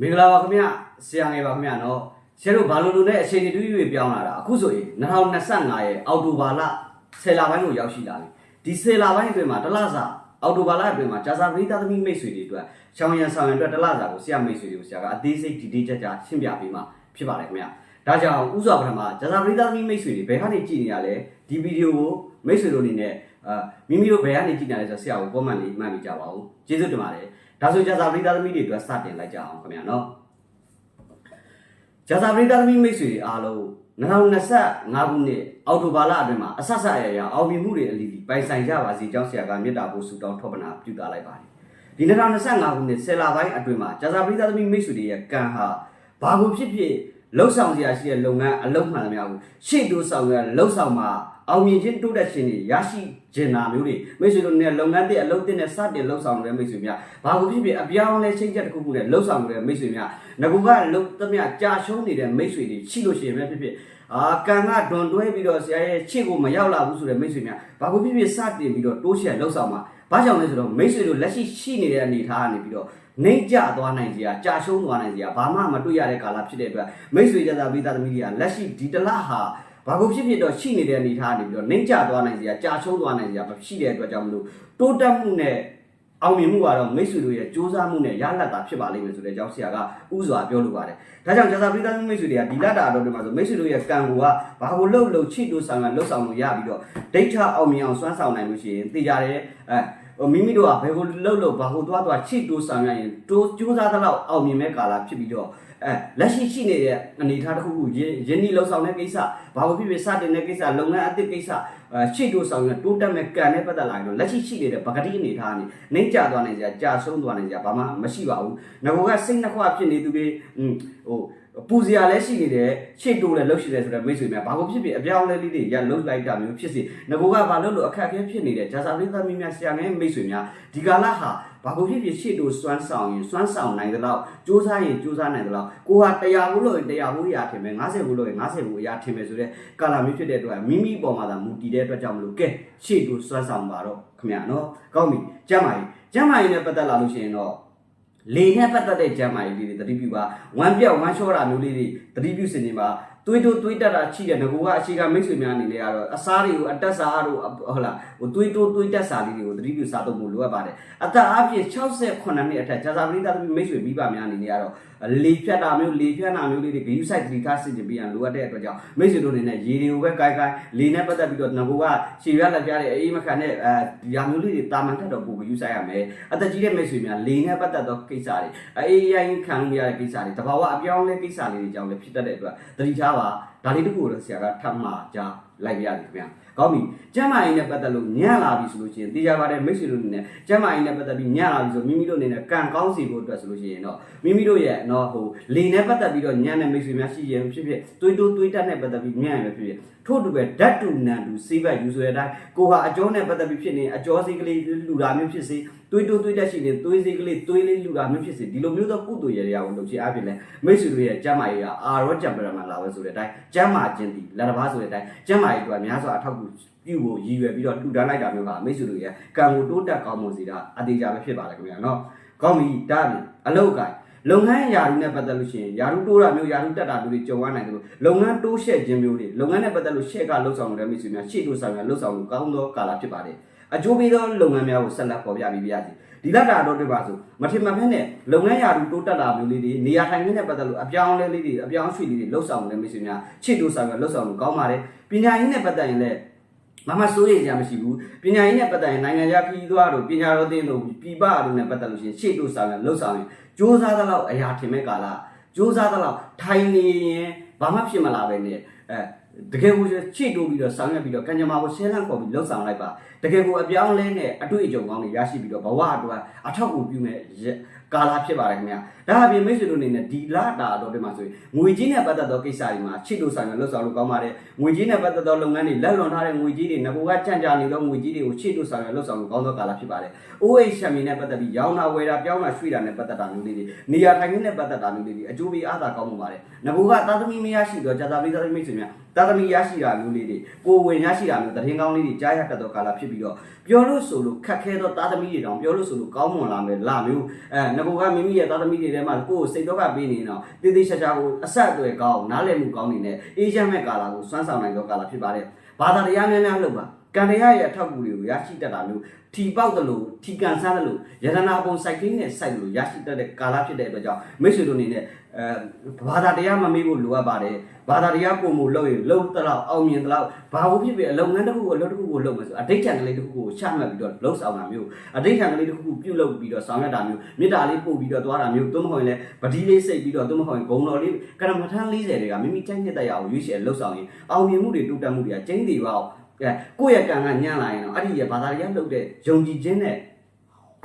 မင်္ဂလာပါခင်ဗျဆရာငယ်ပါခင်ဗျနော်ဆရာတို့ဘာလို့လို့နဲ့အချိန်တူတူပြောင်းလာတာအခုဆိုရင်2025ရဲ့အောက်တိုဘာလ10လပိုင်းကိုရောက်ရှိလာပြီဒီ10လပိုင်းအတွင်းမှာတစ်လစာအောက်တိုဘာလအတွင်းမှာဂျာစာပရိသတ်သမီးမိတ်ဆွေတွေအတွက်ချောင်းရံဆောင်ရံအတွက်တစ်လစာကိုဆရာမိတ်ဆွေတွေကိုဆရာကအသေးစိတ်ဒီဒီကြကြရှင်းပြပေးမှာဖြစ်ပါတယ်ခင်ဗျဒါကြောင့်ဥစွာပထမဂျာစာပရိသတ်သမီးမိတ်ဆွေတွေဘယ်ကနေကြည့်နေရလဲဒီဗီဒီယိုကိုမိတ်ဆွေတို့အနေနဲ့အာမိမိတို့ဘယ်ကနေကြည့်နေလဲဆိုတော့ဆရာကို comment လေးမှတ်မိကြပါဦးကျေးဇူးတင်ပါတယ် ဒါဆိုဂျာစာပရိသတ်သမီးတွေအတွက်စတင်လိုက်ကြအောင်ခင်ဗျနော်ဂျာစာပရိသတ်သမီးမိတ်ဆွေတွေအားလုံး2025ခုနှစ်အောက်တိုဘာလအတွင်းမှာအဆက်ဆက်အရာရာအောင်မြင်မှုတွေအလီလီပိုင်ဆိုင်ကြပါစေကြောင်းဆရာကမေတ္တာပို့ဆုတောင်းထောက်ပနာပြုတာလိုက်ပါတယ်ဒီ2025ခုနှစ်ဆယ်လပိုင်းအတွင်းမှာဂျာစာပရိသတ်သမီးမိတ်ဆွေတွေရဲ့ကံဟာဘာကိုဖြစ်ဖြစ်လှုပ်ဆောင်စရာရှိတဲ့လုပ်ငန်းအလုပ်မှန်သမျှကိုရှေ့တိုးဆောင်ရလှုပ်ဆောင်မှာ အောင်မြင်ခြင်းတိုးတက်ခြင်းတွေရရှိခြင်းနာမျိုးတွေမိတ်ဆွေတို့နဲ့လုပ်ငန်းတဲ့အလုပ်တင်နဲ့စတင်လှုပ်ဆောင်တဲ့မိတ်ဆွေများဘာကိုဖြစ်ဖြစ်အပြောင်းလဲချိန်ချက်တစ်ခုခုနဲ့လှုပ်ဆောင်တဲ့မိတ်ဆွေများငကူကလှုပ်သမျှကြာရှုံးနေတဲ့မိတ်ဆွေတွေရှိလို့ရှိရင်ပဲဖြစ်ဖြစ်အာကံကဒွန်တွဲပြီးတော့ဆရာရဲ့ချစ်ကိုမရောက်လာဘူးဆိုတဲ့မိတ်ဆွေများဘာကိုဖြစ်ဖြစ်စတင်ပြီးတော့တိုးချဲ့လှုပ်ဆောင်မှာဘာကြောင့်လဲဆိုတော့မိတ်ဆွေတို့လက်ရှိရှိနေတဲ့အနေအထားကနေပြီးတော့နှိမ့်ကျသွားနိုင်စရာကြာရှုံးသွားနိုင်စရာဘာမှမတွေ့ရတဲ့ကာလဖြစ်တဲ့အတွက်မိတ်ဆွေကြသားပိသားသမီးတွေကလက်ရှိဒီတလဟာ ဘာကိုဖြစ်ဖြစ်တော့ရှိနေတဲ့အနေအထားကနေပြီးတော့နှိမ့်ကျသွားနိုင်စရာကြာရှုံးသွားနိုင်စရာမရှိတဲ့အတွက်ကြောင့်မလို့တိုးတက်မှုနဲ့အောင်မြင်မှုကတော့မိတ်ဆွေတို့ရဲ့စူးစမ်းမှုနဲ့ရလတ်တာဖြစ်ပါလိမ့်မယ်ဆိုတဲ့အကြောင်းဆရာကဥစွာပြောလိုပါတယ်။ဒါကြောင့်ဂျာစာပိသားမိတ်ဆွေတွေကဒီလတ်တာအတော်တွေမှာဆိုမိတ်ဆွေတို့ရဲ့ကံကိုကဘာကိုလှုပ်လှုပ်ချစ်တူဆောင်ရလှုပ်ဆောင်လို့ရပြီးတော့ဒိဋ္ဌအောင်မြင်အောင်စွမ်းဆောင်နိုင်လို့ရှိရင်သိကြတယ်အဲဟိုမိမိတို့ကဘယ်ကိုလှုပ်လှုပ်ဘာကိုသွားသွားချစ်တူဆောင်ရရင်တိုးစူးစမ်းသလောက်အောင်မြင်မဲ့ကာလဖြစ်ပြီးတော့ အဲလက်ရှိရှိနေတဲ့အနေအထားတစ်ခုခုရင်းရင်းနှီးလှုပ်ဆောင်တဲ့ကိစ္စဘာလို့ဖြစ်ဖြစ်စတင်တဲ့ကိစ္စလုပ်ငန်းအသစ်ကိစ္စအဲရှေ့တိုးဆောင်ရတိုးတက်မဲ့ကံနဲ့ပတ်သက်လာရင်တော့လက်ရှိရှိနေတဲ့ပကတိအနေအထားကနေနှိမ့်ကျသွားနိုင်စရာကြာဆုံးသွားနိုင်စရာဘာမှမရှိပါဘူးငါကစိတ်နှခွဖြစ်နေသူတွေอืมဟို ပူစရာလည်းရှိနေတယ်ရှေ့တိုးလည်းလှုပ်ရှိတယ်ဆိုတော့မိတ်ဆွေများဘာလို့ဖြစ်ဖြစ်အပြောင်းအလဲလေးတွေရလှုပ်လိုက်တာမျိုးဖြစ်စီငါကဘာလို့လို့အခက်အခဲဖြစ်နေတဲ့ဂျာစာပရိသတ်မင်းများဆရာငယ်မိတ်ဆွေများဒီကာလဟာဘာလို့ဖြစ်ဖြစ်ရှေ့တိုးစွမ်းဆောင်ရင်စွမ်းဆောင်နိုင်တဲ့လောက်စူးစမ်းရင်စူးစမ်းနိုင်တဲ့လောက်ကိုဟာတရားဘူးလို့ရင်တရားဘူးရာထင်မယ်90ဘူးလို့ရင်90ဘူးအရာထင်မယ်ဆိုတဲ့ကာလမျိုးဖြစ်တဲ့အတွက်မိမိပေါ်မှာသာမူတည်တဲ့အတွက်ကြောင့်မလို့ကဲရှေ့တိုးစွမ်းဆောင်ပါတော့ခင်ဗျာနော်ကောင်းပြီကျမ်းပါကြီးကျမ်းမာရေးနဲ့ပတ်သက်လာလို့ရှိရင်တော့ လေနဲ့ပတ်သက်တဲ့ကျမ်းမာရေးလေးတွေတတိပြုပါဝမ်းပြောက်ဝမ်းလျှောတာမျိုးလေးတွေတတိပြုစင်နေပါ သွေးတိုးသွေးတက်တာရှိတယ်ငကိုကအရှိကမိတ်ဆွေများအနေနဲ့ကတော့အစားတွေကိုအတက်စားတို့ဟုတ်လားဟိုသွေးတိုးသွေးတက်စားလေးတွေကိုတတိပြုစားတော့ဖို့လိုအပ်ပါတယ်အသက်အပြည့်68နှစ်အထက်ဂျာဇာပရိသတ်မိတ်ဆွေမိဘများအနေနဲ့ကတော့လေဖြတ်တာမျိုးလေဖြတ်တာမျိုးလေးတွေဂယူဆိုင်တတိထားစစ်တင်ပြီးရန်လိုအပ်တဲ့အတွက်ကြောင့်မိတ်ဆွေတို့အနေနဲ့ရေတွေကိုပဲကိုက်ကိုက်လေနဲ့ပတ်သက်ပြီးတော့ငကိုကရှည်ရလက်ပြတဲ့အေးမခံတဲ့အဲဒီရာမျိုးလေးတွေတာမန်ထက်တော့ပိုဂယူဆိုင်ရမယ်အသက်ကြီးတဲ့မိတ်ဆွေများလေနဲ့ပတ်သက်သောကိစ္စတွေအေးရိုင်းခံလို့ရတဲ့ကိစ္စတွေတဘာဝအပြောင်းလဲကိစ္စလေးတွေကြောင့်လည်းဖြစ်တတ်တဲ့အတွက်တတိထားပါဒါလေးတခုကိုတော့ဆရာကထပ်မှာကြားလိုက်ပြရတယ်ခင်ဗျာ ကောင်းပြီကျမ်းမာရေးနဲ့ပတ်သက်လို့ညံ့လာပြီဆိုလို့ရှိရင်တေချာပါတယ်မိတ်ဆွေတို့အနေနဲ့ကျမ်းမာရေးနဲ့ပတ်သက်ပြီးညံ့လာပြီဆိုမိမိတို့အနေနဲ့ကံကောင်းစီဖို့အတွက်ဆိုလို့ရှိရင်တော့မိမိတို့ရဲ့တော့ဟိုလေနဲ့ပတ်သက်ပြီးတော့ညံ့တဲ့မိတ်ဆွေများရှိရင်ဖြစ်ဖြစ်တွေးတိုးတွေးတက်နဲ့ပတ်သက်ပြီးညံ့ရပဲဖြစ်ဖြစ်ထို့တူပဲဓာတ်တူနံတူစေးဘက်ယူဆိုတဲ့အတိုင်းကိုဟာအကျောနဲ့ပတ်သက်ပြီးဖြစ်နေအကျောစေးကလေးလူတာမျိုးဖြစ်စေတွေးတိုးတွေးတက်ရှိနေတွေးစေးကလေးတွေးလေးလူတာမျိုးဖြစ်စေဒီလိုမျိုးသောကုသိုလ်ရရအောင်လုပ်ချင်အဖြစ်လဲမိတ်ဆွေတို့ရဲ့ကျမ်းမာရေးကအာရောကြံပရမလာပဲဆိုတဲ့အတိုင်းကျမ်းမာခြင်းဒီလက်တစ်ပါးဆိုတဲ့အတိုင်းကျမ်းမာရေးတို့ကများစွာအထောက်အကူပြုဖို့ရည်ရွယ်ပြီးတော့တူတန်းလိုက်တာမျိုးကမိတ်ဆွေတို့ရဲ့ကံကိုတိုးတက်ကောင်းမွန်စေတာအသေးချာပဲဖြစ်ပါတယ်ခင်ဗျာနော်ကောင်းပြီဒါပြင်အလုတ်ကိုင်လုပ်ငန်းယာရုနဲ့ပတ်သက်လို့ရှိရင်ယာရုတိုးတာမျိုးယာရုတက်တာမျိုးတွေကြုံရနိုင်တယ်လို့လုပ်ငန်းတိုးရှဲ့ခြင်းမျိုးတွေလုပ်ငန်းနဲ့ပတ်သက်လို့ရှဲ့ကလှုပ်ဆောင်တဲ့မိတ်ဆွေများရှေ့တိုးဆောင်ရလှုပ်ဆောင်လို့ကောင်းသောကာလဖြစ်ပါတယ်အကျိုးပေးသောလုပ်ငန်းများကိုဆက်လက်ပေါ်ပြပြီးပြရစီဒီလက်တာတော့တွေ့ပါစို့မထင်မှတ်ဖက်နဲ့လုပ်ငန်းယာရုတိုးတက်တာမျိုးလေးတွေနေရာထိုင်ခင်းနဲ့ပတ်သက်လို့အပြောင်းလဲလေးတွေအပြောင်းရွှေ့လေးတွေလှုပ်ဆောင်တဲ့မိတ်ဆွေများရှေ့တိုးဆောင်ရလှုပ်ဆောင်လို့ကောင်းပါတယ်ပညာရေးနဲ့ပတ်သက်ရင်လည်း မမစိုးရိမ်ကြမရှိဘူးပညာရေးနဲ့ပတ်သက်ရင်နိုင်ငံခြားပြည်သွားတို့ပညာတော်သင်တို့ပြည်ပတို့နဲ့ပတ်သက်လို့ရှိရင်ရှေ့တိုးဆောင်ရလှုပ်ဆောင်ရင်စ조사သလောက်အရာထင်မဲ့ကာလစ조사သလောက်ထိုင်နေရင်ဘာမှဖြစ်မလာပဲနဲ့အဲတကယ်ကိုချစ်တိုးပြီးတော့ဆောင်ရွက်ပြီးတော့ကံကြမ္မာကိုရှင်းလန်းခေါ်ပြီးလှုပ်ဆောင်လိုက်ပါတကယ်ကိုအပြောင်းလဲနဲ့အတွေ့အကြုံကောင်းတွေရရှိပြီးတော့ဘဝအတွက်အထောက်အကူပြုမဲ့ကာလာဖြစ်ပါတယ်ခင်ဗျာ ဒါအပြင်မိတ်ဆွေတို့အနေနဲ့ဒီလာတာတော့ဒီမှာဆိုရင်ငွေကြီးနဲ့ပတ်သက်သောကိစ္စတွေမှာချစ်တိုးဆောင်ရွက်လှုပ်ဆောင်လို့ကောင်းပါတယ်ငွေကြီးနဲ့ပတ်သက်သောလုပ်ငန်းတွေလက်လွန်ထားတဲ့ငွေကြီးတွေငကိုကကြံ့ကြာနေသောငွေကြီးတွေကိုချစ်တိုးဆောင်ရွက်လှုပ်ဆောင်လို့ကောင်းသောကာလာဖြစ်ပါတယ် OH ရှမ်မီနဲ့ပတ်သက်ပြီးရောင်းတာဝယ်တာပြောင်းတာရွှေ့တာနဲ့ပတ်သက်တာမျိုးလေးတွေနေရာထိုင်ခင်းနဲ့ပတ်သက်တာမျိုးလေးတွေအကျိုးပေးအားသာကောင်းမှုပါတယ်ငကိုကသာသမီမရရှိတော့ဂျာသာပိသာသမီဆိုရင်သာသမီရရှိတာမျိုးလေးတွေကိုဝင်ရရှိတာမျိုးတရင်ကောင်းလေးတွေကြားရတတ်သောကာလာဖြစ်ပြီးတော့ပြောလို့ဆိုလို့ခက်ခဲသောသာသမီတွေတောင်ပြောလို့ဆိုလို့ကောင်းမွန်လာမယ်လာမျိုးအဲငကိုကမိမိရဲ့သားသမီးတွေထဲမှာကိုယ်ကိုစိတ်တော့ကပေးနေတော့တေးသေးချာချာကိုအဆက်အသွယ်ကောင်းနားလည်မှုကောင်းနေနဲ့အေးချမ်းမဲ့ကာလာကိုစွမ်းဆောင်နိုင်သောကာလာဖြစ်ပါတယ်ဘာသာတရားများများလုပ်ပါကံတရားရဲ့အထောက်အကူတွေကိုရရှိတတ်တာမျိုးထီပေါက်တယ်လို့ထီကန်ဆန်းတယ်လို့ယတနာပုံစိုက်ခင်းနဲ့စိုက်လို့ရရှိတတ်တဲ့ကာလာဖြစ်တဲ့အတွက်ကြောင့်မိတ်ဆွေတို့အနေနဲ့အဲဘာသာတရားမမေ့ဖို့လိုအပ်ပါတယ် ဘာသာတရားပုံမှုလုပ်ရင်လုံတလောက်အောင်မြင်တလောက်ဘာလို့ဖြစ်ဖြစ်အလုပ်ငန်းတစ်ခုကိုအလုပ်တစ်ခုကိုလုပ်မယ်ဆိုအဋိဋ္ဌံကလေးတစ်ခုကိုချမှတ်ပြီးတော့လှုပ်ဆောင်တာမျိုးအဋိဋ္ဌံကလေးတစ်ခုကိုပြုတ်လုပ်ပြီးတော့ဆောင်ရွက်တာမျိုးမေတ္တာလေးပို့ပြီးတော့သွားတာမျိုးသို့မဟုတ်ရင်လည်းပတိလေးစိတ်ပြီးတော့သို့မဟုတ်ရင်ဂုံတော်လေးကရမထမ်း40တွေကမိမိတိုက်နှစ်တက်ရအောင်ရွေးချယ်လှုပ်ဆောင်ရင်အောင်မြင်မှုတွေတိုးတက်မှုတွေကကျင်းတည်ပါအောင်အဲကိုယ့်ရဲ့ကံကညံ့လာရင်တော့အဲ့ဒီရဲ့ဘာသာတရားလုပ်တဲ့ယုံကြည်ခြင်းနဲ့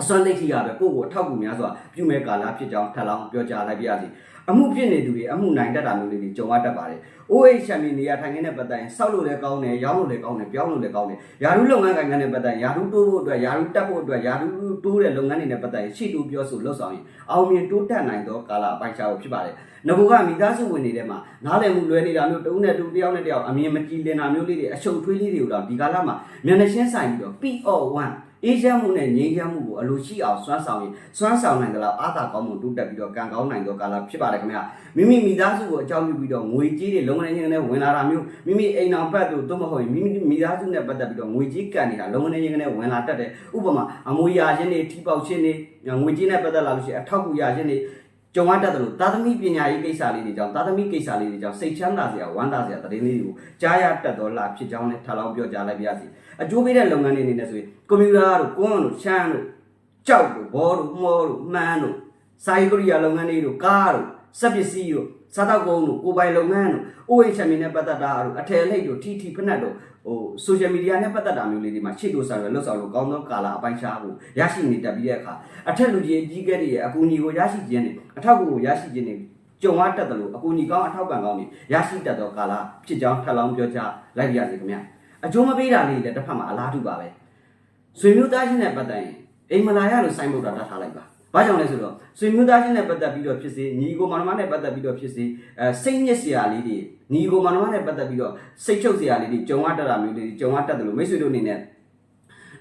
အစွမ်းသိက္ခာကပဲကိုယ့်ကိုအထောက်အကူများစွာပြုမဲ့ကာလဖြစ်ကြောင်းထပ်လောင်းပြောကြားလိုက်ပါရစေအမှုဖြစ်နေသူတွေအမှုနိုင်တတ်တာမျိုးလေးတွေကြုံရတတ်ပါတယ်။ OH ချန်ပီနေရာထိုင်ခင်းတဲ့ပတ်တိုင်းစောက်လို့လည်းကောင်းတယ်ရောင်းလို့လည်းကောင်းတယ်ပြောင်းလို့လည်းကောင်းတယ်။ယာရုလုပ်ငန်းကိုင်ငန်းတဲ့ပတ်တိုင်းယာရုတိုးဖို့အတွက်ယာရုတက်ဖို့အတွက်ယာရုတိုးတဲ့လုပ်ငန်းတွေနဲ့ပတ်တိုင်းရှေ့တိုးပြောဆိုလှုပ်ဆောင်ရင်အောင်မြင်တိုးတက်နိုင်သောကာလအပိုင်းခြားကိုဖြစ်ပါတယ်။ငဘကမိသားစုဝင်နေတဲ့မှာနားလည်မှုလွဲနေတာမျိုးတုံးနဲ့တူတယောက်နဲ့တယောက်အမြင်မကြည်လင်တာမျိုးလေးတွေအရှုပ်ထွေးလေးတွေကိုတော့ဒီကာလမှာမျက်နှာချင်းဆိုင်ပြီးတော့ PO1 အေးချမ်းမှုနဲ့ငြိမ်းချမ်းမှုကိုအလိုရှိအောင်စွမ်းဆောင်ရင်စွမ်းဆောင်နိုင်ကြလားအာသာကောင်းမှုတိုးတက်ပြီးတော့ကံကောင်းနိုင်သောကာလဖြစ်ပါတယ်ခင်ဗျာမိမိမိသားစုကိုအကြောင်းပြုပြီးတော့ငွေကြေးတွေလုံငန်းချင်းနဲ့ဝင်လာတာမျိုးမိမိအိမ်အောင်ဘက်တို့သို့မဟုတ်ရင်မိမိမိသားစုနဲ့ပတ်သက်ပြီးတော့ငွေကြေးကန်နေတာလုံငန်းချင်းနဲ့ဝင်လာတတ်တယ်ဥပမာအမွေရာချင်းတွေထိပေါက်ချင်းတွေငွေကြေးနဲ့ပတ်သက်လာလို့ရှိရင်အထောက်အကူရာချင်းတွေ ကြုံရတတ်တယ်လို့သာသမီပညာရေးကိစ္စလေးတွေကြောင့်သာသမီကိစ္စလေးတွေကြောင့်စိတ်ချမ်းသာစရာဝမ်းသာစရာသတင်းလေးတွေကိုကြားရတတ်တော်လာဖြစ်ကြောင်းနဲ့ထပ်လောင်းပြောကြားလိုက်ပါရစေအကျိုးပေးတဲ့လုပ်ငန်းတွေအနေနဲ့ဆိုရင်ကွန်ပျူတာတို့ကွန်းတို့ရှမ်းတို့ကြောက်တို့ဘောတို့မှောတို့မှန်းတို့စာရေးကရိယာလုပ်ငန်းတွေတို့ကားတို့စက်ပစ္စည်းတို့စားတောက်ကုန်တို့ကိုပိုင်လုပ်ငန်းတို့ OH ချမီနဲ့ပတ်သက်တာတို့အထယ်လိတ်တို့ထီထီဖက်နက်တို့ ဟို social media နဲ့ပတ်သက်တာမျိုးလေးတွေမှာရှေ့တို့ဆောင်ရလွတ်ဆောင်လို့ကောင်းသောကာလာအပိုင်းခြားကိုရရှိနေတတ်ပြီးတဲ့အခါအထက်လူကြီးအကြီးကဲတွေရဲ့အကူအညီကိုရရှိခြင်းနဲ့အထောက်အကူကိုရရှိခြင်းနဲ့ကြုံရတတ်တယ်လို့အကူအညီကောင်းအထောက်ပံ့ကောင်းတွေရရှိတတ်သောကာလာဖြစ်ကြောင်းထပ်လောင်းပြောကြားလိုက်ပါရစေခင်ဗျာအကျိုးမပေးတာလေးတွေလည်းတစ်ဖက်မှာအလားတူပါပဲဆွေမျိုးသားချင်းနဲ့ပတ်သက်ရင်အိမ်မလာရလို့စိုင်းမုတ်တာတတ်ထားလိုက်ပါ ဘာကြောင့်လဲဆိုတော့ဆွေမျိုးသားချင်းနဲ့ပတ်သက်ပြီးတော့ဖြစ်စေညီကိုမောင်နှမနဲ့ပတ်သက်ပြီးတော့ဖြစ်စေအဲစိတ်ညစ်စရာလေးတွေညီကိုမောင်နှမနဲ့ပတ်သက်ပြီးတော့စိတ်ချုပ်စရာလေးတွေကြုံရတတ်တာမျိုးတွေကြုံရတတ်တယ်လို့မိတ်ဆွေတို့အနေနဲ့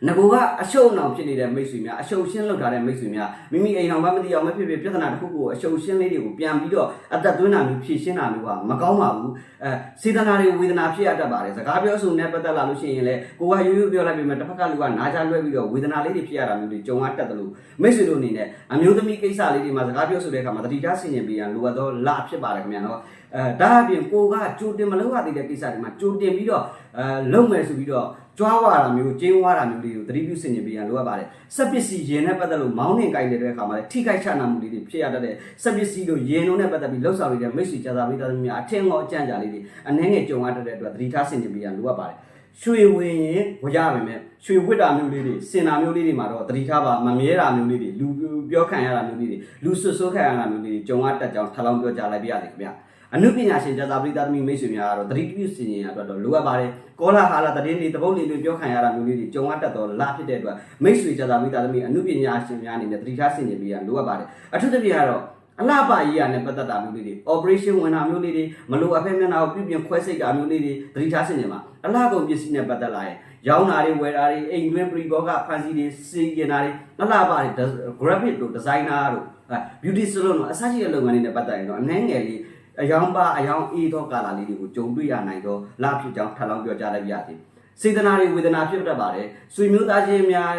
ငကိုကအရှုံအနောင်ဖြစ်နေတဲ့မိတ်ဆွေများအရှုံရှင်းလောက်ထားတဲ့မိတ်ဆွေများမိမိအိမ်အောင်မမသိအောင်မဖြစ်ဖြစ်ပြဿနာတစ်ခုကိုအရှုံရှင်းလေးတွေကိုပြန်ပြီးတော့အသက်သွင်းတာမျိုးဖြည့်ရှင်းတာမျိုးကမကောင်းပါဘူးအဲစေတနာတွေဝေဒနာဖြစ်ရတတ်ပါတယ်စကားပြောဆိုနေပတ်သက်လာလို့ရှိရင်လည်းကိုကရိုးရိုးပြောလိုက်ပြီးမှတစ်ဖက်ကလူကနားချလွှဲပြီးတော့ဝေဒနာလေးတွေဖြစ်ရတာမျိုးတွေကြုံရတတ်တယ်လို့မိတ်ဆွေတို့အနေနဲ့အမျိုးသမီးကိစ္စလေးတွေမှာစကားပြောဆိုတဲ့အခါမှာတတိထားဆင်ញင်ပြီးရန်လိုအပ်သောလဖြစ်ပါတယ်ခင်ဗျာနော်အဲဒါအပြင်ကိုကကြိုတင်မလုပ်ရသေးတဲ့ကိစ္စတွေမှာကြိုတင်ပြီးတော့အဲလုပ်မယ်ဆိုပြီးတော့ ကြွားဝါတာမျိုးကျင်းဝါတာမျိုးလေးကိုသတိပြုဆင်ခြင်ပေးရန်လိုအပ်ပါတယ်စက်ပစ္စည်းရင်နဲ့ပတ်သက်လို့မောင်းနှင်ကြိုက်နေတဲ့အခါမှာလည်းထိခိုက်ချနာမှုလေးတွေဖြစ်ရတတ်တဲ့စက်ပစ္စည်းတို့ရင်တို့နဲ့ပတ်သက်ပြီးလှုပ်ဆောင်နေတဲ့မိတ်ဆွေကြာသာမိသားစုများအထင်ငေါအကြံကြလေးတွေအနှဲငယ်ကြုံရတတ်တဲ့အတွက်သတိထားဆင်ခြင်ပေးရန်လိုအပ်ပါတယ်ရွှေဝင်ရင်ဝရပါမယ်ရွှေဝစ်တာမျိုးလေးတွေစင်တာမျိုးလေးတွေမှာတော့သတိထားပါမမြဲတာမျိုးလေးတွေလူပြောခံရတာမျိုးလေးတွေလူဆွဆွခံရတာမျိုးလေးတွေကြုံရတတ်ကြောင်းထပ်လောင်းပြောကြားလိုက်ပါရစေခင်ဗျာ အနုပညာရှင်ကျသာပရိသတ်သမီးမိတ်ဆွေများကတော့သတိပြုစီရင်ရအတွက်တော့လိုအပ်ပါတယ်ကောလာဟာလာတည်င်းတွေတပုတ်လေးတွေပြောခံရတာမျိုးလေးတွေကြုံရတတ်တော့လာဖြစ်တဲ့အတွက်မိတ်ဆွေကျသာပရိသတ်သမီးအနုပညာရှင်များအနေနဲ့သတိထားစီရင်ပေးရလိုအပ်ပါတယ်အထူးသဖြင့်ကတော့အလှပကြီးရနဲ့ပတ်သက်တာမျိုးလေးတွေ operation ဝင်တာမျိုးလေးတွေမလိုအပ်ဖက်မျက်နှာကိုပြုပြင်ခွဲစိတ်တာမျိုးလေးတွေသတိထားစီရင်ပါအလှကုန်ပစ္စည်းနဲ့ပတ်သက်လာရင်ရောင်းတာတွေဝယ်တာတွေအိမ်တွင်းပရိဘောကဖန်စီတွေစီရင်တာတွေအလှပတွေ graphic တို့ designer တို့ beauty salon တို့အစရှိတဲ့လုပ်ငန်းတွေနဲ့ပတ်သက်ရင်တော့အနှဲငယ်လေး အယောင်ပါအယောင်အေးသောကာလာလေးတွေကိုကြုံတွေ့ရနိုင်သောလဖြစ်ကြောင်းထပ်လောင်းပြောကြားလိုက်ပါရစေစေတနာတွေဝေဒနာဖြစ်တတ်ပါတယ်ဆွေမျိုးသားချင်းများ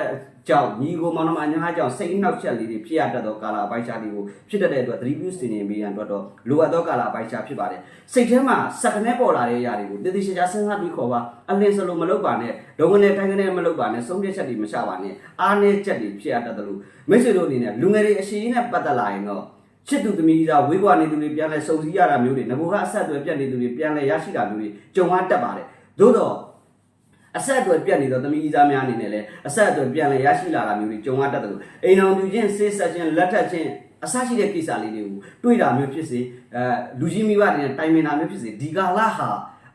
ကြောင့်ညီကိုမောင်နှမညာကြောင့်စိတ်နှောက်ချက်လေးတွေဖြစ်ရတတ်သောကာလာပိုက်ချာလေးကိုဖြစ်တတ်တဲ့အတွက်သတိပြုစီနေပြီးရန်အတွက်တော့လိုအပ်သောကာလာပိုက်ချာဖြစ်ပါတယ်စိတ်ထဲမှာစက်ကနေပေါ်လာတဲ့အရာတွေကိုတည်တည်ချာချာစဉ်းစားပြီးခေါ်ပါအလင်းစလိုမလုပ်ပါနဲ့ဒုံကနေတိုင်းကနေမလုပ်ပါနဲ့ဆုံးဖြတ်ချက်တွေမချပါနဲ့အားနည်းချက်တွေဖြစ်ရတတ်တယ်လို့မိတ်ဆွေတို့အနေနဲ့လူငယ်တွေအရှိကြီးနဲ့ပတ်သက်လာရင်တော့ ချစ်သူသမီးသားဝေးကွာနေသူတွေပြန်လဲစုံစည်းရတာမျိုးတွေငဘကအဆက်အသွယ်ပြတ်နေသူတွေပြန်လဲရရှိတာမျိုးတွေကြုံရတတ်ပါတယ်သို့တော့အဆက်အသွယ်ပြတ်နေတော့သမီးသားများအနေနဲ့လည်းအဆက်အသွယ်ပြန်လဲရရှိလာတာမျိုးတွေကြုံရတတ်တယ်လို့အိမ်တော်ပြူချင်းဆေးဆက်ချင်းလက်ထက်ချင်းအစရှိတဲ့ကိစ္စလေးတွေကိုတွေးတာမျိုးဖြစ်စေအဲလူကြီးမိဘတွေနဲ့တိုင်ပင်တာမျိုးဖြစ်စေဒီကာလဟာ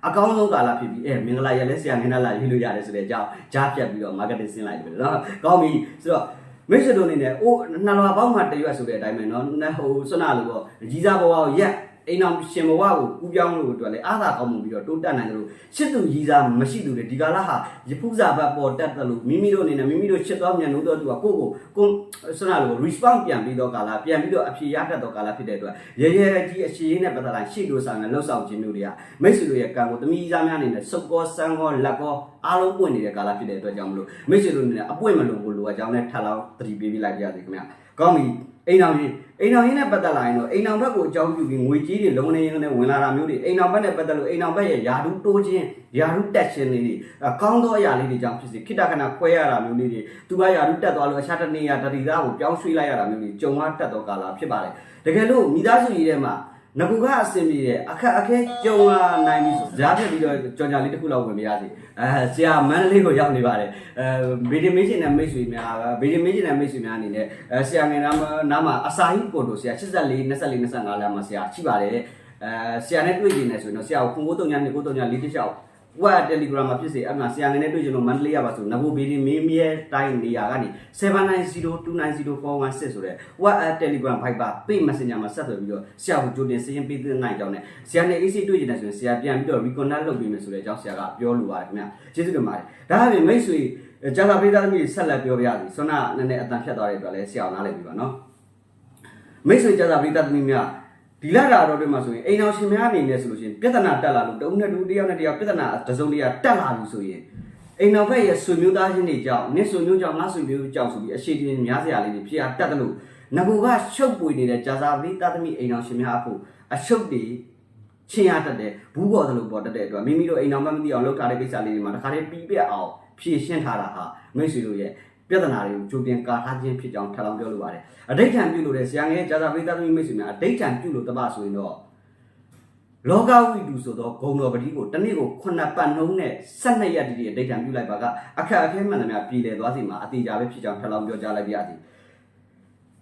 အကောင်းဆုံးကာလဖြစ်ပြီးအဲမင်္ဂလာရလဲဆရာငင်းလာရေးလို့ရတယ်ဆိုတဲ့အကြောင်းကြားပြတ်ပြီးတော့ marketing ဆင်းလိုက်တယ်နော်ကောင်းပြီဆိုတော့ မိတ်ဆွေတို့အနေနဲ့အိုးနှလွာပေါင်းမှတရွတ်ဆိုတဲ့အတိုင်းပဲเนาะဟိုစွနာလို့ပေါ့ကြီးစားဘဝကိုရက် အိမ်အောင်ရှင်ဘဝကိုကူးပြောင်းလို့အတွက်လည်းအားသာကောင်းမှုပြီးတော့တိုးတက်နိုင်တယ်လို့ရှစ်သူရည်စားမရှိသူတွေဒီကာလဟာရဖူးစာဘတ်ပေါ်တက်တယ်လို့မိမိတို့အနေနဲ့မိမိတို့ရှစ်သွားမြန်လို့တော့သူကကိုယ့်ကိုကိုစနာလို့ response ပြန်ပြီးတော့ကာလပြန်ပြီးတော့အဖြေရတတ်တော့ကာလဖြစ်တဲ့အတွက်ရဲရဲကြီးအရှိရေးနဲ့ပတ်သက်လာရှေ့လို့ဆောင်နဲ့လှုပ်ဆောင်ခြင်းမျိုးတွေကမိတ်ဆွေတို့ရဲ့ကံကိုတမိစားများအနေနဲ့စုပ်ကောစမ်းကောလက်ကောအားလုံးပွင့်နေတဲ့ကာလဖြစ်တဲ့အတွက်ကြောင့်မလို့မိတ်ဆွေတို့အနေနဲ့အပွင့်မလို့ကိုလိုအပ်ကြောင်းနဲ့ထပ်လောင်းသတိပေးပြလိုက်ကြရစေခင်ဗျာကောင်းပြီ အိမ်အောင်ကြီးအိမ်အောင်ကြီးနဲ့ပတ်သက်လာရင်တော့အိမ်အောင်ဘက်ကိုအကြောင်းပြုပြီးငွေကြီးတွေလုံးနေရင်းနဲ့ဝင်လာတာမျိုးတွေအိမ်အောင်ဘက်နဲ့ပတ်သက်လို့အိမ်အောင်ဘက်ရဲ့ယာဒူးတိုးခြင်းယာဒူးတက်ခြင်းလေးတွေအကောင်းသောအရာလေးတွေကြောင့်ဖြစ်စေခိတ္တခဏခွဲရတာမျိုးလေးတွေသူကယာဒူးတက်သွားလို့အခြားတစ်နေရာတတိသားကိုပြောင်းရွှေ့လိုက်ရတာမျိုးတွေကြုံရတတ်သောကာလဖြစ်ပါတယ်တကယ်လို့မိသားစုကြီးထဲမှာ ငကူကအစင်ပြေတဲ့အခက်အခဲကြုံလာနိုင်ပြီဆိုကြားပြပြီးတော့ကြော်ညာလေးတစ်ခုလောက်ဝင်မရစီအဲဆရာမန်းလေးကိုရောက်နေပါတယ်အဲဗီဒီမေးရှင်နဲ့မိတ်ဆွေများဗီဒီမေးရှင်နဲ့မိတ်ဆွေများအနေနဲ့အဲဆရာငယ်နာမနာမအစာဟိကိုတို့ဆရာ84 24 25လမ်းမှာဆရာရှိပါတယ်အဲဆရာနဲ့တွေ့ကြနေဆိုရင်တော့ဆရာကို939 939 4တစ် ဝက် Telegram မှာဖြစ်စေအဲ့မှာဆရာငယ်နဲ့တွေ့ကြလို့မန္တလေးရပါဆိုနဘိုဗီဒီမေးမြဲတိုင်းနေရာကနေ7902904116ဆိုတဲ့ WhatsApp Telegram Viber Pay Messenger မှာဆက်သွယ်ပြီးတော့ဆရာကိုကြိုတင်စရင်ပေးတဲ့နိုင်ကြောင်းနဲ့ဆရာနဲ့ AC တွေ့ကြနေဆိုရင်ဆရာပြန်ပြီးတော့ reconnect လုပ်ပေးမယ်ဆိုတဲ့အကြောင်းဆရာကပြောလိုပါတယ်ခင်ဗျာကျေးဇူးတင်ပါတယ်ဒါအပြင်မိတ်ဆွေကျန်တာပေးသားသမီးဆက်လက်ပြောပြရစီဆွမ်းနာနည်းနည်းအတန်ဖြတ်သွားတဲ့အတွက်လည်းဆရာအောင်နားလည်ပြီပါနော်မိတ်ဆွေကျန်တာပေးသားသမီးများ ဒီလာတာတော့တွေမှာဆိုရင်အိမ်အောင်ရှင်များအနေနဲ့ဆိုလို့ရှိရင်ပြဿနာတက်လာလို့တအုပ်နဲ့တူတယောက်နဲ့တယောက်ပြဿနာတစ်စုံတစ်ရာတက်လာလို့ဆိုရင်အိမ်တော်ဘက်ရဲ့ဆွေမျိုးသားချင်းတွေကြောင့်နစ်ဆွေမျိုးကြောင့်ငါဆွေမျိုးကြောင့်ဆိုပြီးအရှိတင်းများစရာလေးတွေဖြစ်အားတက်တယ်လို့ငကူကရှုပ်ပွေနေတဲ့ဂျာစာပရိသတ်သမီးအိမ်အောင်ရှင်များအဖို့အရှုပ်တွေချင်းရတတ်တယ်ဘူးပေါ်သလိုပေါ်တတ်တဲ့အတွက်မိမိတို့အိမ်တော်မမသိအောင်လုပ်ထားတဲ့ကိစ္စလေးတွေမှာတခါတည်းပြီးပြတ်အောင်ဖြည့်ရှင်းထားတာဟာမိတ်ဆွေတို့ရဲ့ ပြဿနာတွေကိုကြိုတင်ကာထားခြင်းဖြစ်ကြောင်းထပ်လောင်းပြောလိုပါတယ်အဋိဋ္ဌံပြုလို့တဲ့ဆရာငယ်ဂျာစာပရိသတ်သမီးမိတ်ဆွေများအဋိဋ္ဌံပြုလို့တပဆိုရင်တော့လောကဝိတုဆိုတော့ဂုံတော်ပတိကိုတစ်နေ့ကိုခုနှစ်ပတ်နှုံးနဲ့12ရက်တိတိအဋိဋ္ဌံပြုလိုက်ပါကအခက်အခဲမှန်သမျှပြည်လည်သွားစီမှာအတိအကျပဲဖြစ်ကြောင်းထပ်လောင်းပြောကြားလိုက်ပါရစေ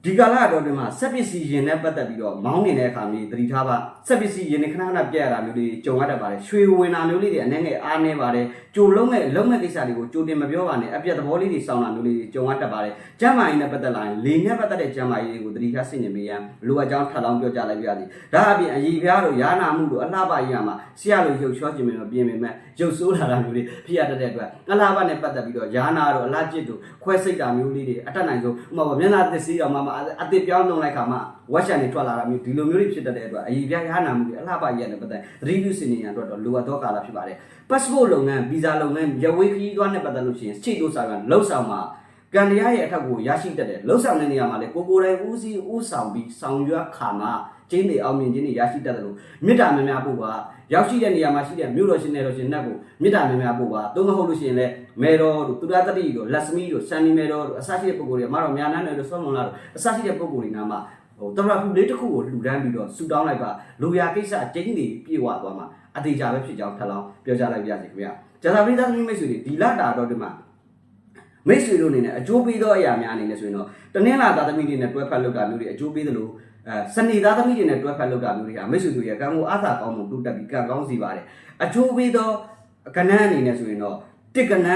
ဒီကာလတော်တွင်မှာစက်ပစ္စည်းရင်နဲ့ပတ်သက်ပြီးတော့မောင်းနေတဲ့အခါမျိုးသတိထားပါစက်ပစ္စည်းရင်နဲ့ခဏခဏပြက်ရတာမျိုးတွေကြုံရတတ်ပါတယ်ရွှေဝင်တာမျိုးလေးတွေအနေငယ်အားနေပါတယ်ကြိုလုံးမဲ့လုံးမဲ့ကိစ္စတွေကိုကြိုတင်မပြောပါနဲ့အပြက်သဘောလေးတွေစောင်းတာမျိုးလေးတွေကြုံရတတ်ပါတယ်ကျမ်းမာရေးနဲ့ပတ်သက်လာရင်လေနဲ့ပတ်သက်တဲ့ကျမ်းမာရေးတွေကိုသတိထားဆင်ခြင်ပေးရန်လိုအပ်ကြောင်းထပ်လောင်းပြောကြားလိုက်ပါရစေဒါအပြင်အည်ပြားတို့ယာနာမှုတို့အလှပရေးရမှာဆရာလိုရုပ်ချောခြင်းမျိုးတော့ပြင်ပေမဲ့ရုပ်ဆိုးလာတာမျိုးတွေဖြစ်ရတတ်တဲ့အတွက်အလှပနဲ့ပတ်သက်ပြီးတော့ယာနာတို့အလှကျစ်တို့ခွဲစိတ်တာမျိုးလေးတွေအတက်နိုင်ဆုံးဥပမာမျက်နှာသစ်စီးအောင်မှအသစ်ပြောင်းလုံးလိုက်ခါမှဝက်ရှန်တွေထွက်လာတာမျိုးဒီလိုမျိုးတွေဖြစ်တတ်တဲ့အတွက်အည်ပြားယာနာမှုတွေအလှပရေးရတဲ့ပတ်သက်သတိပြုဆင်ခြင်ရန်အတွက်တော့လိုအပ်သောကာလဖြစ်ပါတယ် passport လုပ်ငန်း visa လုပ်ငန်းရဝေးခရီးသွားနဲ့ပတ်သက်လို့ရှိရင်စိတ်တို့စာကလှုပ်ဆောင်မှာကန်တရားရဲ့အထက်ကိုရရှိတတ်တယ်လှုပ်ဆောင်တဲ့နေရာမှာလေကိုကိုယ်တိုင်ဦးစီးဦးဆောင်ပြီးဆောင်ရွက်ခါမှာ ကျင်းတွေအောင်မြင်ခြင်းတွေရရှိတတ်တယ်လို့မေတ္တာများများပို့ပါရောက်ရှိတဲ့နေရာမှာရှိတဲ့မြို့တော်ရှင်နယ်တော်ရှင်နှက်ကိုမေတ္တာများများပို့ပါသို့မဟုတ်လို့ရှိရင်လည်းမေတော်တို့သူရတတိတို့လက်စမီတို့စန်နီမေတော်တို့အစရှိတဲ့ပုဂ္ဂိုလ်တွေအမတော်များနန်းတွေတို့ဆောမွန်လာတို့အစရှိတဲ့ပုဂ္ဂိုလ်တွေနာမှာဟိုတရဖူလေးတစ်ခုကိုလှူဒန်းပြီးတော့ဆူတောင်းလိုက်ပါလူရကိစ္စကျင်းတွေပြေဝသွားမှာအသေးချာပဲဖြစ်ကြောင်းထပ်လောင်းပြောကြားလိုက်ပါရစေခင်ဗျာဂျာသာပရိသတ်သမီးမိတ်ဆွေတွေဒီလတာတော့ဒီမှာမိတ်ဆွေတို့အနေနဲ့အကျိုးပေးသောအရာများအနေနဲ့ဆိုရင်တော့တနင်္လာသားသမီးတွေနဲ့တွဲဖက်လုပ်တာမျိုးတွေအကျိုးပေးသလို အဲစနေသားသမီးတွေနဲ့တွဲဖက်လုပ်တာမျိုးတွေဟာမိတ်ဆွေတို့ရဲ့ကံကိုအားသာကောင်းမှုတိုးတက်ပြီးကံကောင်းစီပါတယ်အကျိုးပေးသောကဏ္ဍအနေနဲ့ဆိုရင်တော့တစ်ကဏ္ဍ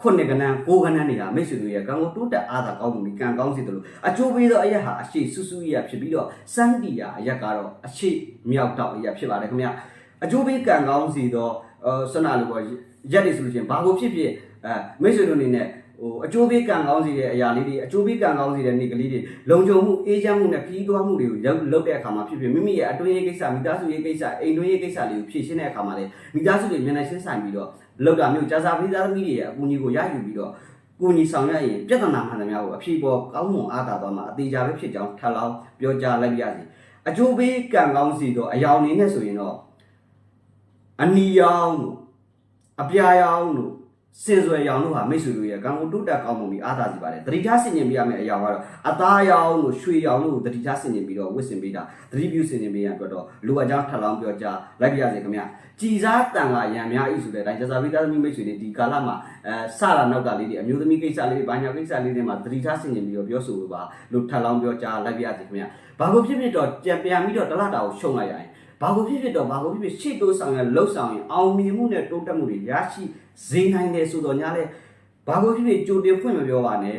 ခုနှစ်ကဏ္ဍကိုးကဏ္ဍတွေဟာမိတ်ဆွေတို့ရဲ့ကံကိုတိုးတက်အားသာကောင်းမှုပြီးကံကောင်းစီသလိုအကျိုးပေးသောအရာဟာအရှိဆူဆူရဖြစ်ပြီးတော့စမ်းတီယာအရာကတော့အရှိမြောက်တောက်အရာဖြစ်ပါတယ်ခင်ဗျာအကျိုးပေးကံကောင်းစီသောအဲဆန္ဒလိုပေါ့ရက်တွေဆိုလို့ရှိရင်ဘာကိုဖြစ်ဖြစ်အဲမိတ်ဆွေတို့အနေနဲ့ ဟိုအကျိုးပေးကံကောင်းစီတဲ့အရာလေးတွေအကျိုးပေးကံကောင်းစီတဲ့နေ့ကလေးတွေလုံခြုံမှုအေးချမ်းမှုနဲ့ခီးသွားမှုတွေကိုလုပ်တဲ့အခါမှာဖြစ်ဖြစ်မိမိရဲ့အတွင်းရေးကိစ္စမိသားစုရေးကိစ္စအိမ်တွင်းရေးကိစ္စတွေကိုဖြည့်ရှင်းတဲ့အခါမှာလေမိသားစုတွေမျက်နှာရှင်းဆိုင်ပြီးတော့လောက်တာမျိုးကြာစာပိသားသမီးတွေရဲ့အကူအညီကိုရယူပြီးတော့ကိုညီဆောင်ရရင်ပြဿနာမှန်သမျှကိုအဖြေပေါ်ကောင်းမွန်အားသာသွားမှာအသေးချာပဲဖြစ်ကြောင်းထပ်လောင်းပြောကြားလိုက်ပါရစေအကျိုးပေးကံကောင်းစီတော့အယောင်နေနဲ့ဆိုရင်တော့အနီရောင်တို့အပြာရောင်တို့ စင်စွယ်ရောင်တို့ဟာမိတ်ဆွေတို့ရဲ့ကံကိုတုတ်တက်ကောင်းမှုပြီးအားသာစီပါတယ်တတိထားဆင်ញင်ပေးရမယ့်အရာကတော့အသားရောင်တို့ရွှေရောင်တို့ကိုတတိထားဆင်ញင်ပြီးတော့ဝစ်စင်ပေးတာတတိပြုဆင်ញင်ပေးရအတွက်တော့လိုအပ်ကြောင်းထပ်လောင်းပြောကြားလိုက်ပါရစေခင်ဗျာကြည်စားတန်ကရံများဤဆိုတဲ့အတိုင်းကျစားပိသားသမီးမိတ်ဆွေတွေဒီကာလမှာအဲစတာနောက်ကလေးတွေအမျိုးသမီးကိစ္စလေးတွေဘာညာကိစ္စလေးတွေမှာတတိထားဆင်ញင်ပြီးတော့ပြောဆိုလိုပါလို့ထပ်လောင်းပြောကြားလိုက်ပါရစေခင်ဗျာဘာလို့ဖြစ်ဖြစ်တော့ကြံပြန်ပြီးတော့တလတာကိုရှုံလိုက်ရရင်ဘာကိုဖြစ်ဖြစ်တော့ဘာကိုဖြစ်ဖြစ်ရှေ့တိုးဆောင်ရလှုပ်ဆောင်ရင်အောင်မြင်မှုနဲ့တိုးတက်မှုတွေရရှိ စေနိုင်တယ်ဆိုတော့ညာလဲဘာကိုဖြစ်ဖြစ်ကြိုတင်ဖွင့်မပြောပါနဲ့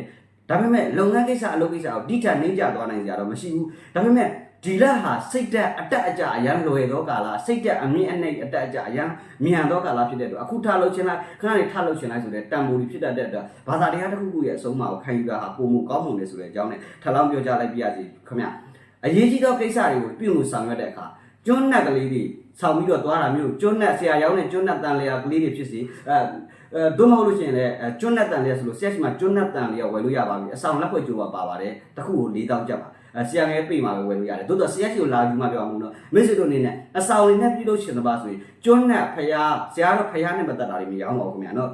ဒါပေမဲ့လုပ်ငန်းကိစ္စအလုပ်ကိစ္စကိုတိထက်နှိမ့်ကြသွားနိုင်ကြတော့မရှိဘူးဒါပေမဲ့ဒီလက်ဟာစိတ်တက်အတက်အကျအရန်လွယ်သောကာလစိတ်တက်အမြင့်အနှိမ့်အတက်အကျအရန်မြန်သောကာလဖြစ်တဲ့အတွက်အခုထားလို့ချင်းလိုက်ခဏလေးထားလို့ချင်းလိုက်ဆိုတဲ့တန်ဖိုးကြီးဖြစ်တတ်တဲ့အတွက်ဘာသာတရားတစ်ခုခုရဲ့အဆုံးအမကိုခံယူတာဟာပုံမှုကောင်းမှုလေဆိုတဲ့အကြောင်းနဲ့ထပ်လောင်းပြောကြလိုက်ပြရစီခင်ဗျအရေးကြီးသောကိစ္စတွေကိုပြုမှုဆောင်ရွက်တဲ့အခါကျွန်းနက်ကလေးတွေ ဆောင်ပြီးတော့သွားတာမျိုးကျွန်းနက်ဆရာရောင်းတဲ့ကျွန်းနက်တန်လျာကလေးတွေဖြစ်စီအဲအဲဒုမဟုတ်လို့ရှိရင်လည်းအဲကျွန်းနက်တန်လျာဆိုလို့ဆရာရှိမှကျွန်းနက်တန်လျာဝယ်လို့ရပါပြီအဆောင်လက်ဖွဲ့ကြိုးပါပါပါတယ်တစ်ခုကို၄တောင်းကျပ်ပါအဲဆရာငယ်ပြေးမှာပဲဝယ်လို့ရတယ်တိုးတော့ဆရာရှိကိုလာယူမှပြောအောင်လို့မိတ်ဆွေတို့အနေနဲ့အဆောင်လေးနဲ့ပြုလို့ရှင်သပါဆိုရင်ကျွန်းနက်ဖျားဆရာတော့ဖျားနဲ့ပတ်သက်တာတွေမရောင်းပါဘူးခင်ဗျာနော်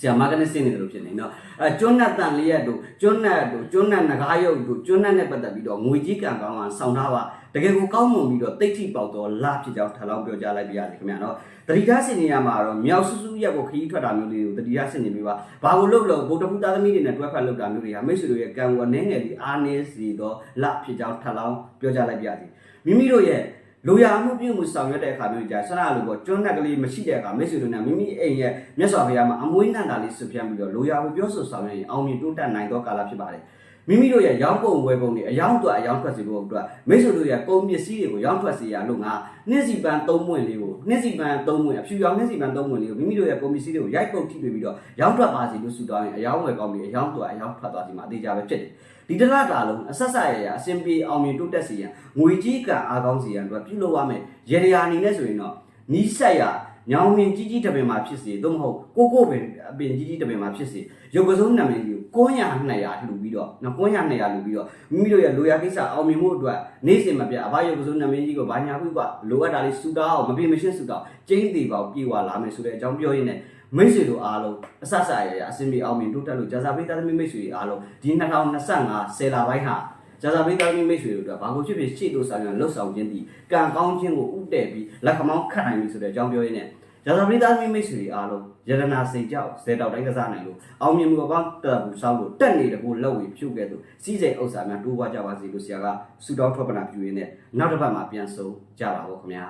ဆရာမာကနဲ့စင်းနေတယ်လို့ဖြစ်နေနော်အဲကျွန်းနက်တန်လျက်တို့ကျွန်းနက်တို့ကျွန်းနက်ငကားရုပ်တို့ကျွန်းနက်နဲ့ပတ်သက်ပြီးတော့ငွေကြီးကံကောင်းအောင်ဆောင်ထားပါတကယ်ကိုကောင်းမွန်ပြီးတော့တိတ်ထိပေါက်တော့လဖြစ်ကြောင်းထပ်လောင်းပြောကြားလိုက်ပြရစီခင်ဗျာနော်တတိယစင်နေရမှာတော့မြောက်ဆူဆူရက်ကိုခရီးထွက်တာမျိုးလေးကိုတတိယစင်နေပြီးပါဘာကိုလုပ်လို့ဗုဒ္ဓဘုသားသမီးတွေနဲ့တွဲဖက်လုပ်တာမျိုးတွေဟာမိတ်ဆွေတို့ရဲ့ကံကိုအနေငယ်လေးအားနည်းစီတော့လဖြစ်ကြောင်းထပ်လောင်းပြောကြားလိုက်ပြရစီမိမိတို့ရဲ့ လိုရာမှုပြုမှုဆောင်ရွက်တဲ့အခါမျိုးကြာဆန္ဒလိုပေါ့ကျွန်းနက်ကလေးမရှိတဲ့အခါမိတ်ဆွေတို့နဲ့မိမိအိမ်ရဲ့မြတ်စွာဘုရားမှာအမွေးနန္တာလေးဆွဖြန်းပြီးတော့လိုရာကိုပြောဆိုဆောင်ရွက်ရင်အောင်မြင်တိုးတက်နိုင်သောကာလဖြစ်ပါတယ် မိမိတို့ရဲ့ရောင်းကုန်ဝယ်ကုန်တွေအယောင်းတော့အယောင်းထွက်စီဖို့အတွက်မိတ်ဆွေတို့ရဲ့ကုန်ပစ္စည်းတွေကိုရောင်းထွက်စီရလို့ငါနှင်းစီပန်သုံးမွင့်လေးကိုနှင်းစီပန်သုံးမွင့်အဖြူရောင်နှင်းစီပန်သုံးမွင့်လေးကိုမိမိတို့ရဲ့ကုန်ပစ္စည်းတွေကိုရိုက်ပုတ်ထိတွေ့ပြီးတော့ရောင်းထွက်ပါစီလို့ဆူတောင်းရင်အယောင်းဝယ်ကောင်းပြီးအယောင်းတော့အယောင်းထွက်သွားစီမှာအသေးကြပဲဖြစ်တယ်ဒီတလတာလုံးအဆက်ဆက်ရရအစင်ပြေအောင်မြင်တိုးတက်စီရန်ငွေကြီးကအားကောင်းစီရန်အတွက်ပြုလုပ်ရမယ်ရေရရာအနေနဲ့ဆိုရင်တော့နီးဆက်ရညောင်မြင်ကြီးကြီးတပင်မှာဖြစ်စီသို့မဟုတ်ကိုကိုပင်အပင်ကြီးကြီးတပင်မှာဖြစ်စီရုပ်ကစုံနာမည်ကြီးကို 900 200လှူပြီးတော့နော်900 200လှူပြီးတော့မိမိတို့ရဲ့လိုရာကိစ္စအောင်မြင်မှုအတွက်နေ့စဉ်မပြတ်အဘရုပ်ကစုံနာမည်ကြီးကိုဘာညာခုကလိုအပ်တာလေးစူတောင်းအောင်မပြေမရှင်းစူတောင်းကျင်းသေးပါပြေဝလာမယ်ဆိုတဲ့အကြောင်းပြောရင်းနဲ့မိတ်ဆွေတို့အားလုံးအဆဆရရအစင်ပြေအောင်မြင်တိုးတက်လို့ဂျာစာပိသားသမီးမိတ်ဆွေအားလုံးဒီ2025ဆယ်လပိုင်းဟာဂျာစာပိသားသမီးမိတ်ဆွေတို့အတွက်ဘာကိုဖြစ်ဖြစ်ရှေ့တို့ဆောင်ရလှုပ်ဆောင်ခြင်းဒီကံကောင်းခြင်းကိုဥတည်ပြီးလက်ခမောင်းခတ်နိုင်ပြီဆိုတဲ့အကြောင်းပြောရင်းနဲ့ ရာဇပရိသတ်မိတ်ဆွေအားလုံးယရနာစိတ်ကြောက်ဇေတောက်တိုင်းကစားနိုင်လို့အောင်မြင်မှုကောင်းတက်ဘူးဆောက်လို့တက်နေတဲ့ကိုလက်ဝေဖြုတ်ခဲ့သူစီးစိမ်ဥစ္စာများတိုးပွားကြပါစေလို့ဆရာကဆုတောင်းထောက်ပံ့ပြုရင်းနဲ့နောက်တစ်ပတ်မှာပြန်ဆုံကြပါဦးခင်ဗျာ